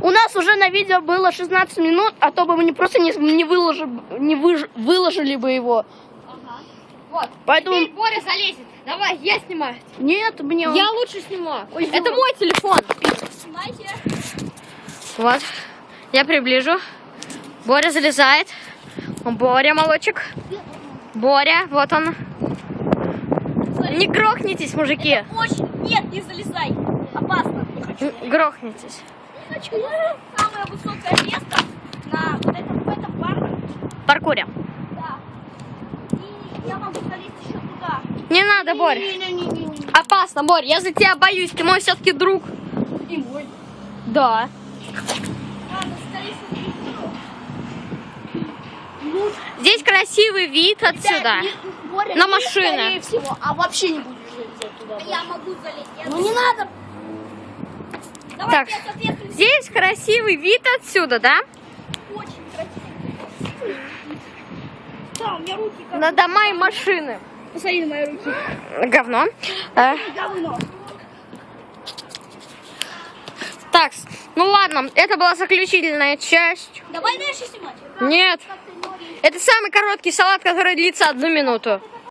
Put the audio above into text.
У нас уже на видео было 16 минут, а то бы мы не просто не, не, выложи- не выж- выложили бы его. Ага. Вот. Поэтому... Теперь Боря залезет. Давай, я снимаю. Нет, мне... Я лучше снимаю. Ой, Это мой телефон. Снимайте. Вот. Я приближу. Боря залезает. Боря, молочек. Боря, вот он. Не грохнитесь, мужики. Очень. Нет, не залезай. Не. Не хочу. Самое высокое место на вот этом, в этом парке. Паркуре. Да. И я могу залезть еще туда. Не надо, Борь. Не-не-не-не-не. Опасно, Борь. Я за тебя боюсь. Ты мой все-таки друг. И мой. Да. Здесь красивый вид отсюда. Боря, На машины. Скорее всего, а вообще не будешь залезать туда. Я могу залезть. Ну не надо. Давай, Так. Здесь красивый вид отсюда, да? очень красиво. Да, у меня руки как... На дома и машины. Посмотри на мои руки. Говно. Э, Говно. так, ну ладно, это была заключительная часть. Давай дальше снимать. Нет. Это самый короткий салат, который длится одну минуту.